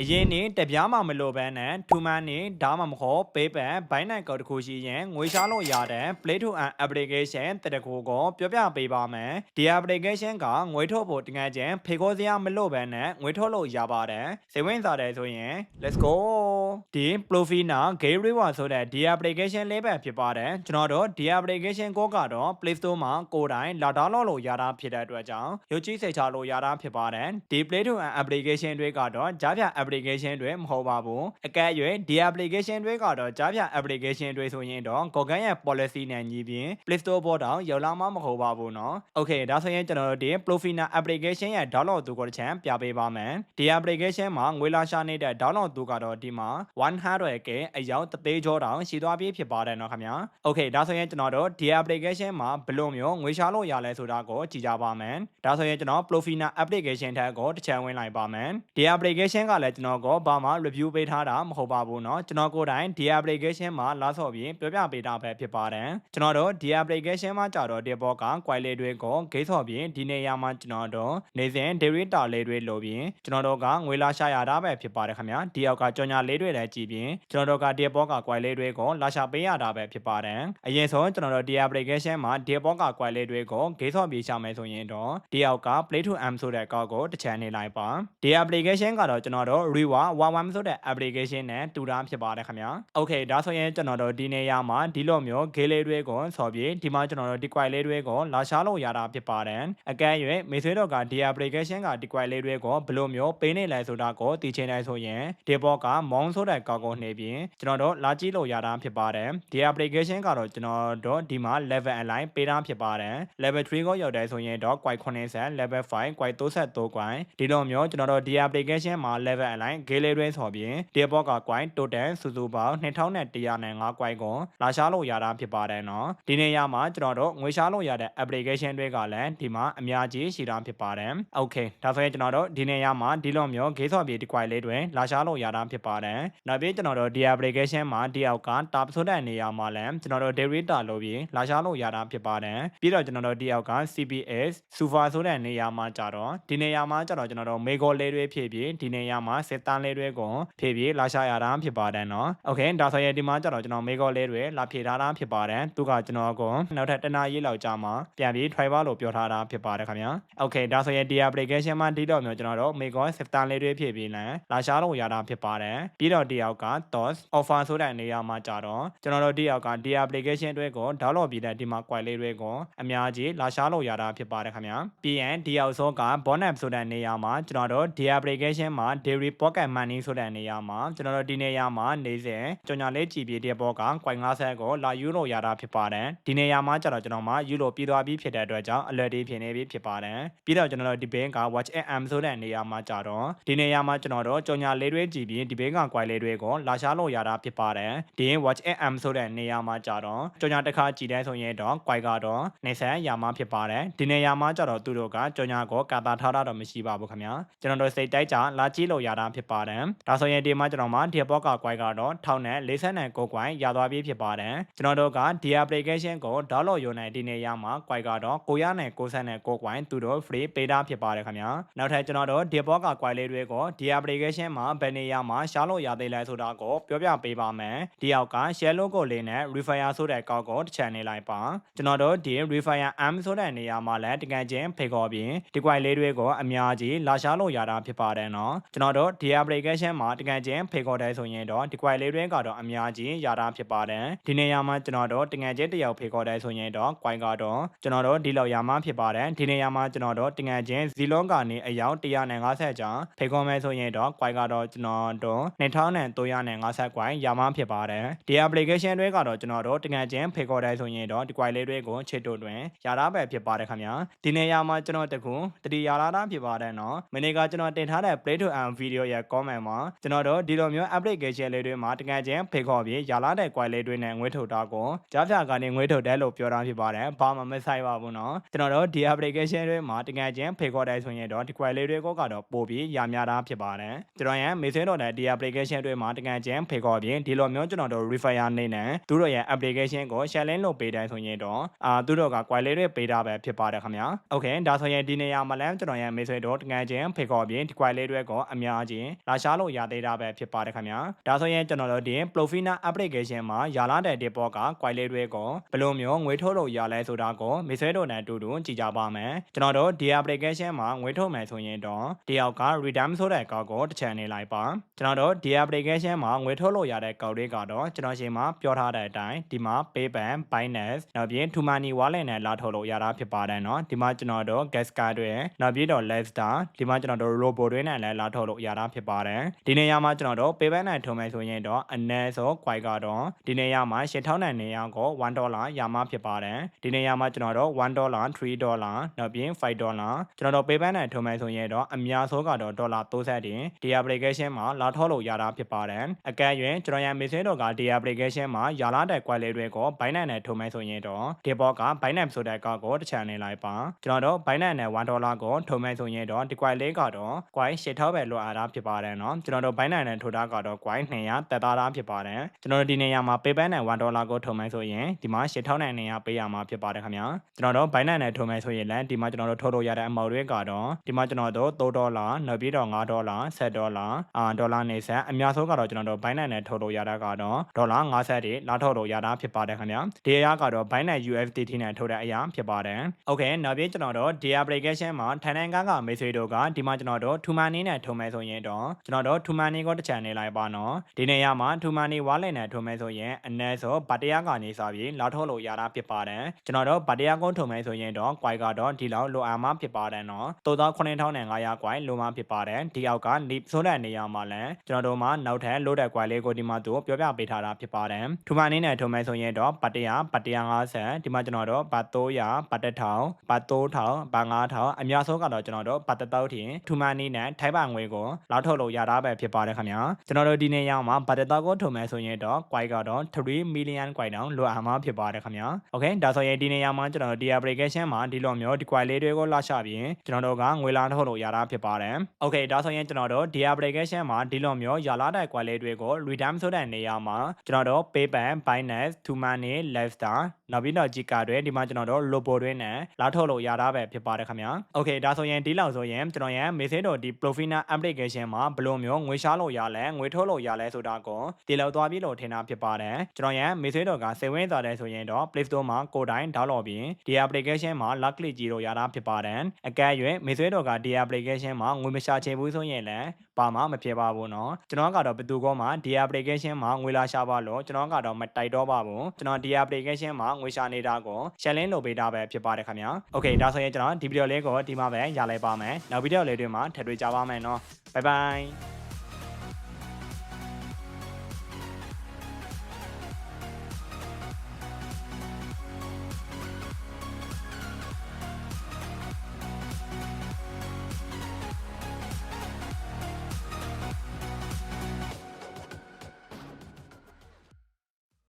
အရင်နေ့တပြားမှမလိုဘဲနဲ့ထူမန်းနေဒါမှမဟုတ်ပေးပန်ဘိုင်းနိုင်ကောက်တစ်ခုရှိရင်ငွေရှားလို့ရတဲ့ Play to Earn application တတကူကိုပြောပြပေးပါမယ်ဒီ application ကငွေထုတ်ဖို့တကယ်ချင်းဖေခိုးစရာမလိုဘဲနဲ့ငွေထုတ်လို့ရပါတယ်စိတ်ဝင်စားတယ်ဆိုရင် let's go ဒီ Profina Game Reward ဆိုတဲ့ဒီ application လေးပဲဖြစ်ပါတယ်ကျွန်တော်တို့ဒီ application ကိုကတော့ Play Store မှာကိုယ်တိုင်လာဒေါင်းလော့လို့ရတာဖြစ်တဲ့အတွက်ကြောင့်ရုပ်ကြည့်စိတ်ချလို့ရတာဖြစ်ပါတယ်ဒီ Play to Earn application တွေကတော့ကြားဖြတ် application တွေမဟုတ်ပါဘူးအကဲ၍ဒီ application တွေကတော့ကြားဖြတ် application တွေဆိုရင်တော့ Google ရဲ့ policy နဲ့ညီပြင် Play Store ပေါ်တောင်ရောက်လာမှမဟုတ်ပါဘူးနော် Okay ဒါဆိုရင်ကျွန်တော်တို့ဒီ Profina application ရဲ့ download သူကိုတစ်ချမ်းပြပေးပါမယ်ဒီ application မှာငွေလာရှာနေတဲ့ download သူကတော့ဒီမှာ 100k အရောက်တသေးကျော်တောင်ရှိသွားပြီဖြစ်ပါတယ်နော်ခင်ဗျာ Okay ဒါဆိုရင်ကျွန်တော်တို့ဒီ application မှာဘယ်လိုမျိုးငွေရှာလို့ရလဲဆိုတာကိုကြည့်ကြပါမယ်ဒါဆိုရင်ကျွန်တော် Profina application ထက်ကိုတစ်ချမ်းဝင်လိုက်ပါမယ်ဒီ application ကလည်ကျွန်တော်ကိုဘာမှ review ပေးထားတာမဟုတ်ပါဘူးเนาะကျွန်တော်ကိုယ်တိုင်ဒီ application မှာလာဆော့ပြီးပြောပြပေးတာပဲဖြစ်ပါတယ်ကျွန်တော်တို့ဒီ application မှာကြတော့ဒီဘောက quality တွေကိုဂိတ်ဆော့ပြီးဒီနေရာမှာကျွန်တော်တို့နေစဉ် data လေးတွေလိုပြီးကျွန်တော်တို့ကငွေလာရှာရတာပဲဖြစ်ပါတယ်ခင်ဗျာဒီအောက်ကကြော်ညာလေးတွေလည်းကြည့်ပြီးကျွန်တော်တို့ကဒီဘောက quality တွေကိုလာရှာပေးရတာပဲဖြစ်ပါတယ်အရင်ဆုံးကျွန်တော်တို့ဒီ application မှာဒီဘောက quality တွေကိုဂိတ်ဆော့ပြီးရှာမယ်ဆိုရင်တော့ဒီအောက်က play to m ဆိုတဲ့ကောက်ကိုတစ်ချမ်းနေလိုက်ပါဒီ application ကတော့ကျွန်တော်တို့ Rewa 11ဆိုတဲ့ application နဲ့တူတာဖြစ်ပါတယ်ခင်ဗျာ Okay ဒါဆိုရင်ကျွန်တော်တို့ဒီနေရာမှာဒီလိုမျိုး game လေးတွေကိုဆော်ပြီးဒီမှာကျွန်တော်တို့ဒီ quite လေးတွေကိုလာရှာလို့ရတာဖြစ်ပါတယ်အကဲ၍မေဆွေးတော့ကဒီ application ကဒီ quite လေးတွေကိုဘယ်လိုမျိုးပေးနေလဲဆိုတာကိုသိချင်တယ်ဆိုရင်ဒီဘောကမောင်းဆိုတဲ့ကောက်ကိုနှိပ်ပြီးကျွန်တော်တို့လာကြည့်လို့ရတာဖြစ်ပါတယ်ဒီ application ကတော့ကျွန်တော်တို့ဒီမှာ level align ပေးတာဖြစ်ပါတယ် level 3ကိုရောက်တယ်ဆိုရင်တော့ quite 90 level 5 quite 33 quite ဒီလိုမျိုးကျွန်တော်တို့ဒီ application မှာ level align game လေးတွေဆော်ပြီးဒီဘောက quite total စုစုပေါင်း2105 quite ကိုလာရှာလို့ရတာဖြစ်ပါတယ်နော်ဒီနေရာမှာကျွန်တော်တို့ငွေရှာလို့ရတဲ့ application တွေကလည်းဒီမှာအများကြီးရှိတာဖြစ်ပါတယ် Okay ဒါဆိုရင်ကျွန်တော်တို့ဒီနေရာမှာဒီလိုမျိုး game ဆော်ပြီးဒီ quite လေးတွေလာရှာလို့ရတာဖြစ်ပါတယ်နောက်ပြီးကျွန်တော်တို့ဒီ application မှာဒီအောက်က tab ဆိုတဲ့နေရာမှာလည်းကျွန်တော်တို့ data လို့ပြီးလာရှာလို့ရတာဖြစ်ပါတယ်ပြီးတော့ကျွန်တော်တို့ဒီအောက်က CPS Super ဆိုတဲ့နေရာမှာကြတော့ဒီနေရာမှာကြတော့ကျွန်တော်တို့ Mego လေးတွေဖြည့်ပြီးဒီနေရာမှာစစ်တန်းလေးတွေကိုဖြည့်ပြီးလာရှာရတာဖြစ်ပါတယ်နော်။ Okay ဒါဆိုရင်ဒီမှာကြတော့ကျွန်တော် Mego လေးတွေလာဖြည့်ထားတာဖြစ်ပါတယ်။သူကကျွန်တော်ကိုနောက်ထပ်တနာရေးလောက်ကြာမှပြန်ပြီး try ပါလို့ပြောထားတာဖြစ်ပါတယ်ခင်ဗျာ။ Okay ဒါဆိုရင်ဒီ application မှာဒီတော့မျိုးကျွန်တော်တို့ Mego စစ်တန်းလေးတွေဖြည့်ပြီးလမ်းလာရှာလို့ရတာဖြစ်ပါတယ်။ပြီးတော့ဒီအောက်က TOS offer ဆိုတဲ့နေရာမှာကြတော့ကျွန်တော်တို့ဒီအောက်ကဒီ application တွေကို download ပြီးတဲ့ဒီမှာ quite လေးတွေကိုအများကြီးလာရှာလို့ရတာဖြစ်ပါတယ်ခင်ဗျာပြီးရင်ဒီအောက်ဆုံးက bonus ဆိုတဲ့နေရာမှာကျွန်တော်တို့ဒီ application မှာ daily pocket money ဆိုတဲ့နေရာမှာကျွန်တော်တို့ဒီနေရာမှာနေစဉ်ကြော်ညာလေးကြည်ပြတဲ့ဘောက quite 50ကိုလာယူလို့ရတာဖြစ်ပါတယ်ဒီနေရာမှာကျတော့ကျွန်တော်မှယူလို့ပြီးသွားပြီးဖြစ်တဲ့အတွက်ကြောင့် alert ဖြစ်နေပြီဖြစ်ပါတယ်ပြီးတော့ကျွန်တော်တို့ဒီဘင်းက watch am ဆိုတဲ့နေရာမှာကြတော့ဒီနေရာမှာကျွန်တော်တို့ကြော်ညာလေးတွေကြည်ပြီးဒီဘင်းက quite လေးတွေကိုလာရှာလို့ရတာဖြစ်ပါတယ်ဒီရင် watch am ဆိုတဲ့နေရာမှာကြတော့ကြော်ညာတစ်ခါကြည်တဲ့ဆိုရင်တော့ quite ကတော့နေဆက်ရာမှာဖြစ်ပါတယ်ဒီနေရာမှာကြတော့သူတို့ကကြော်ညာကိုကာတာထားတာတော့မရှိပါဘူးခင်ဗျာကျွန်တော်တို့စိတ်တိုက်ကြလာကြည့်လို့ရတာဖြစ်ပါတယ်ဒါဆိုရင်ဒီမှာကျွန်တော်မှာဒီဘောက quite ကတော့ထောက်နဲ့49 quite ရသွားပြီဖြစ်ပါတယ်ကျွန်တော်တို့ကဒီ application ကို download ယူနေဒီနေရာမှာ quite ကတော့990 quite သူတို့ free ပေးတာဖြစ်ပါတယ်ခင်ဗျာနောက်ထပ်ကျွန်တော်တို့ဒီဘောက quite လေးတွေကိုဒီ application မှာဘယ်နေရာမှာရှားလို့ရသေးလဲဆိုတာကိုပြောပြပေးပါမယ်ဒီအောက်က share logo လေးနဲ့ refer ဆိုတဲ့ကောက်ကိုတစ်ချန်နေလိုက်ပါကျွန်တော်တို့ဒီ refer am ဆိုတဲ့နေရာမှာလည်းတကယ်ချင်းဖိတ်ခေါ်ပြီးဒီ quite လေးတွေကိုအများကြီးလာရှားလို့ရတာဖြစ်ပါတယ်နော်ကျွန်တော်တို့ဒီ application မှာတကယ်ချင်းဖိတ်ခေါ်တယ်ဆိုရင်တော့ဒီ quite လေးတွေကတော့အများကြီးရတာဖြစ်ပါတယ်ဒီနေရာမှာကျွန်တော်တို့တကယ်ချင်းတယောက်ဖိတ်ခေါ်တယ်ဆိုရင်တော့ quite ကတော့ကျွန်တော်တို့ဒီလောက်ရမှာဖြစ်ပါတယ်ဒီနေရာမှာကျွန်တော်တို့တကယ်ချင်း zilon ကနေအယောက်150ကျန်ဖိတ်ခေါ်မယ်ဆိုရင်တော့ quite ကတော့ကျွန်တော်တို့2350 quite ရမှာဖြစ်ပါတယ်ဒီ application တွေကတော့ကျွန်တော်တို့တကယ်ချင်းဖိတ်ခေါ်တယ်ဆိုရင်တော့ဒီ quite လေးတွေကိုချစ်တို့တွင်ရတာပဲဖြစ်ပါတယ်ခင်ဗျာဒီနေရာမှာကျွန်တော်တခုတတိရလာတာဖြစ်ပါတယ်နော်မနေ့ကကျွန်တော်တင်ထားတဲ့ play to earn video ရဲ့ comment မှာကျွန်တော်တို့ဒီလိုမျိုး application လေးတွေမှာတကယ်ချင်းဖိတ်ခေါ်ပြီးရလာတဲ့ quite လေးတွေနဲ့ငွေထုတ်တာကိုကြားဖြာကနေငွေထုတ်တယ်လို့ပြောတာဖြစ်ပါတယ်ဘာမှမဆိုင်ပါဘူးနော်ကျွန်တော်တို့ဒီ application တွေမှာတကယ်ချင်းဖိတ်ခေါ်တယ်ဆိုရင်တော့ဒီ quite လေးတွေကိုကတော့ပို့ပြီးရများတာဖြစ်ပါတယ်ကျွန်တော်ရဲ့မေဆွေးတော်တဲ့ဒီ application တွေမှာတကယ်ချင်းဖိတ်ခေါ်ပြီးဒီလိုမျိုးကျွန်တော်တို့ refer နေနဲ့သူတို့ရဲ့ application ကို share link လုပ်ပေးတယ်ဆိုရင်တော့အာသူတို့က quite လေးတွေပေးတာပဲဖြစ်ပါတယ်ခင်ဗျာ okay ဒါဆိုရင်ဒီနေရာမှာလည်းကျွန်တော်ရဲ့မေဆွေတော်တကယ်ချင်းဖိတ်ခေါ်ပြီးဒီ quite လေးတွေကိုအများချင်းလာရှားလို့ရသေးတာပဲဖြစ်ပါတယ်ခင်ဗျာဒါဆိုရင်ကျွန်တော်တို့ဒီ Plofina application မှာရလာတဲ့ depot က quite လေးတွေကိုဘယ်လိုမျိုးငွေထုတ်လို့ရလဲဆိုတာကိုမိဆွဲတို့နဲ့အတူတူကြည့်ကြပါမယ်ကျွန်တော်တို့ဒီ application မှာငွေထုတ်မယ်ဆိုရင်တော့တယောက်က redeem ဆိုတဲ့ကောက်ကိုတစ်ချန်နေလိုက်ပါကျွန်တော်တို့ဒီ application မှာငွေထုတ်လို့ရတဲ့ကောက်တွေကတော့ကျွန်တော်ရှင်းမှာပြောထားတဲ့အတိုင်းဒီမှာ PayPal, Binance နောက်ပြီး Tumani wallet နဲ့လာထုတ်လို့ရတာဖြစ်ပါတယ်เนาะဒီမှာကျွန်တော်တို့ gas card တွေနောက်ပြီးတော့ Lifestar ဒီမှာကျွန်တော်တို့ Robo တွေနဲ့လည်းလာထုတ်လို့ရ တာဖြစ်ပါတယ်ဒီနေရာမှာကျွန်တော်တို့ PayPal နဲ့ထုံမယ်ဆိုရင်တော့အနည်းဆုံး quite ကတော့ဒီနေရာမှာ8000နဲ့နေရာကို1ဒေါ်လာရမှာဖြစ်ပါတယ်ဒီနေရာမှာကျွန်တော်တို့1ဒေါ်လာ3ဒေါ်လာနောက်ပြီး5ဒေါ်လာကျွန်တော်တို့ PayPal နဲ့ထုံမယ်ဆိုရင်တော့အများဆုံးကတော့ဒေါ်လာ30တင်ဒီ application မှာလာထုတ်လို့ရတာဖြစ်ပါတယ်အကယ်၍ကျွန်တော်ရမေးစင်းတော့ကဒီ application မှာရလာတဲ့ quite လေးတွေကို Binance နဲ့ထုံမယ်ဆိုရင်တော့ဒီဘောက Binance ဆိုတဲ့ကောက်ကိုတစ်ချန်နေလိုက်ပါကျွန်တော်တို့ Binance နဲ့1ဒေါ်လာကိုထုံမယ်ဆိုရင်တော့ဒီ quite လေးကတော့ quite 8000ပဲလိုအပ်တာဖြစ်ပါတယ်เนาะကျွန်တော်တို့ Binance နဲ့ထိုးတာကတော့ quite 200တက်သားတာဖြစ်ပါတယ်ကျွန်တော်တို့ဒီနေရာမှာ PayPal နဲ့1ဒေါ်လာကိုထုံမယ်ဆိုရင်ဒီမှာ8000နဲ့200ပေးရမှာဖြစ်ပါတယ်ခင်ဗျာကျွန်တော်တို့ Binance နဲ့ထုံမယ်ဆိုရင်လည်းဒီမှာကျွန်တော်တို့ထုတ်လို့ရတဲ့အမောက်တွေကတော့ဒီမှာကျွန်တော်တို့3ဒေါ်လာနောက်ပြီးတော့5ဒေါ်လာ10ဒေါ်လာအာဒေါ်လာနေဆက်အများဆုံးကတော့ကျွန်တော်တို့ Binance နဲ့ထုတ်လို့ရတာကတော့ဒေါ်လာ50တွေလာထုတ်လို့ရတာဖြစ်ပါတယ်ခင်ဗျာဒီအရာကတော့ Binance USDT နဲ့ထုတ်တဲ့အရာဖြစ်ပါတယ်။ Okay နောက်ပြီးကျွန်တော်တို့ဒီ application မှာထိုင်နိုင်ကကမေးဆွေတို့ကဒီမှာကျွန်တော်တို့ Tumani နဲ့ထုံမယ်ဆိုရင် င်တော့ကျွန်တော်တို့ Tumani ကိုတစ်ချန်နေလိုက်ပါနော်။ဒီနေရာမှာ Tumani wallet နဲ့ထုံမယ်ဆိုရင်အနည်းဆုံးဗတ်တရားကနေစပြီးလာထုတ်လို့ရတာဖြစ်ပါတယ်။ကျွန်တော်တို့ဗတ်တရားကိုထုံမယ်ဆိုရင်တော့ quite ကတော့ဒီလောက်လိုအပ်မှဖြစ်ပါတယ်နော်။တိုးတော့9500 quite လိုမှဖြစ်ပါတယ်။ဒီအောက်က leap ဆိုတဲ့နေရာမှာလည်းကျွန်တော်တို့မှာနောက်ထပ်လိုတဲ့ quite လေးကိုဒီမှာသူပြောပြပေးထားတာဖြစ်ပါတယ်။ Tumani နဲ့ထုံမယ်ဆိုရင်တော့ဗတ်တရားဗတ်150ဒီမှာကျွန်တော်တို့ဗတ်300ဗတ်1000ဗတ်3000ဗတ်9000အများဆုံးကတော့ကျွန်တော်တို့ဗတ်1000ထင်ထူမန်နီနဲ့ထိုင်းပါငွေကိုလောက်ထုတ်လို့ရတာပဲဖြစ်ပါတယ်ခင်ဗျာကျွန်တော်တို့ဒီနေ့ရောက်မှာဗတ်1000ကိုထုံမယ်ဆိုရင်တော့ quite ကတော့3 million quite တောင်လိုအပ်မှာဖြစ်ပါတယ်ခင်ဗျာ okay ဒါဆိုရင်ဒီနေ့ရောက်မှာကျွန်တော်တို့ဒီ application မှာဒီလိုမျိုးဒီ quite လေးတွေကိုလာချပြီးကျွန်တော်တို့ကငွေလာထုတ်လို့ရတာဖြစ်ပါတယ် okay ဒါဆိုရင်ကျွန်တော်တို့ဒီ application မှာဒီလိုမျိုးရလာတဲ့ quite လေးတွေကို redeem ဆိုတဲ့နေရာမှာကျွန်တော်တို့ PayPal, Binance, Tumani, Lifestar နောက်ပြီးတော့ Gcash တွေဒီမှာကျွန်တော်တို့ Lobo တွေနဲ့လာထုတ်လို့ရတာပဲဖြစ်ပါတယ်ခင်ဗျာ။ Okay ဒါဆိုရင်ဒီလောက်ဆိုရင်ကျွန်တော်ရဲ့ message တို့ဒီ Profina application မှာဘယ်လိုမျိုးငွေရှားလို့ရလဲငွေထုတ်လို့ရလဲဆိုတာကိုဒီလောက်သွားပြီးလို့ထင်တာဖြစ်ပါတယ်။ကျွန်တော်ရဲ့ message တို့ကစိတ်ဝင်စားတယ်ဆိုရင်တော့ Play Store မှာကိုယ်တိုင် download ပြီးဒီ application မှာ lock click ကြည့်လို့ရတာဖြစ်ပါတယ်။အကယ်၍ message တို့ကဒီ application မှာငွေမရှာချင်ဘူးဆိုရင်လည်းပါမှာမဖြစ်ပါဘူးเนาะကျွန်တော်ကတော့ဘယ်သူကမှဒီ application မှာငွေလာရှာပါလို့ကျွန်တော်ကတော့မတိုက်တော့ပါဘူးကျွန်တော်ဒီ application မှာငွေရှာနေတာကို share link လုပ်ပေးတာပဲဖြစ်ပါတယ်ခင်ဗျာ okay ဒါဆိုရင်ကျွန်တော်ဒီဗီဒီယိုလေးကိုဒီမှာပဲရလိုက်ပါမယ်နောက်ဗီဒီယိုလေးတွေမှာထပ်တွေ့ကြပါမယ်เนาะ bye บ๊ายบาย